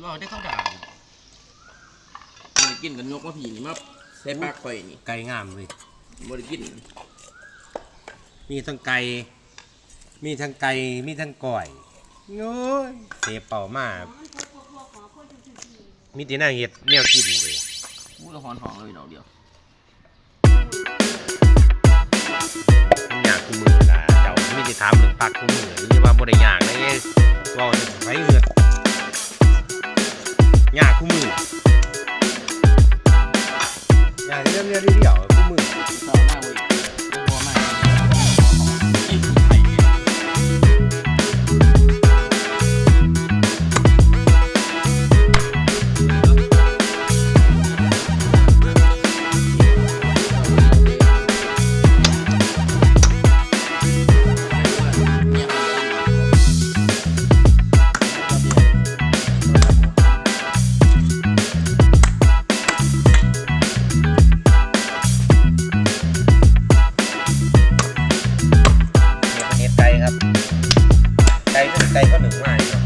เราได้เข้าด่านบ่ได้กินกันยกมาผีนี่มาใส่ปากข่อยนี่ไก่งามเลยบ่ได้กิน มีทั้งไก่ มีทั้งไก่ มีทั้งก้อยโอ้ยเสียเป่ามากมีแต่หน้าเห็ดแนวกินเลยมูละหอนหองเลยดอกเดียวมันยากคู่มือนะเจ้ามีแต่ถามหนึ่งปักคู่มือหรือว่าบ่ได้ยากนะเอ้ยเว่าจะไปเหือด ยากคู่มือยากเรื่องเรียนเดี่ยว ก่หนึ่งไก่ก็หนึ่งไม้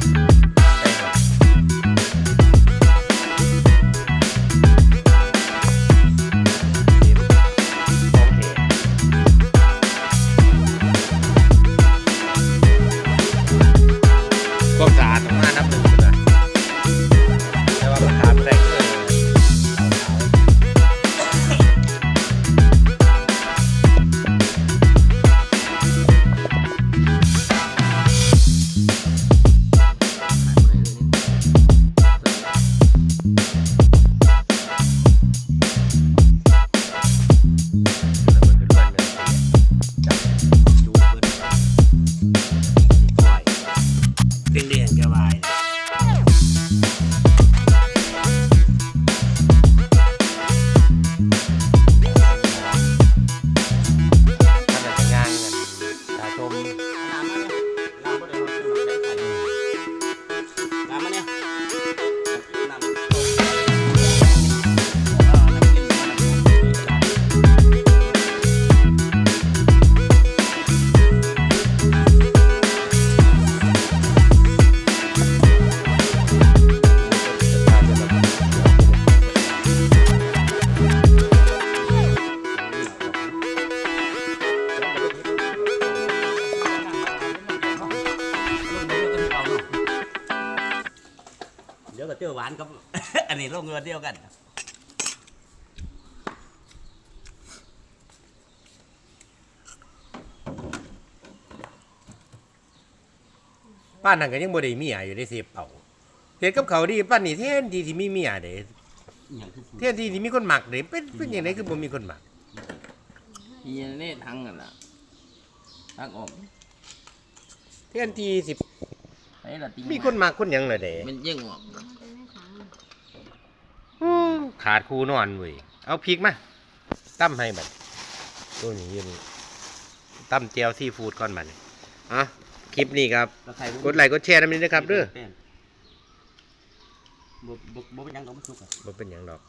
เดี๋ยวก็เจอหวานกับ อันนี้ลงเงินเดียวกันป้านนั่นก็ยังบ่ได้เมียอยู่ได้เสียเป่าเฮ็ดกับเขาวดีป้านนี่แทนที่ที่มีเมียเด้อย่างที่แทนที่ที่มีคนหมักเด้เป็นเป็นจังไดคือบ่มีคนหมักอีนี่ทั้งนั่นล่ะทั้งออกแทนที่สิไอ้ละติงมีคนหมักคนหยังล่ะเด้มันยิ่งออกอืม ขาดคู่นอนเว้ยเอาพริกมาตั้มให้บัดตัวนี้อยู่นี่ตั้มเจียวซีฟู้ดก่อนบัดนี้อะคลิปนี้ครับแล้วใครกดไลค์กดแชร์นำนี้นะครับเด้อบ่บ่บ่เป็นหยังดอกมันสุกอะบ่เป็นหยังดอก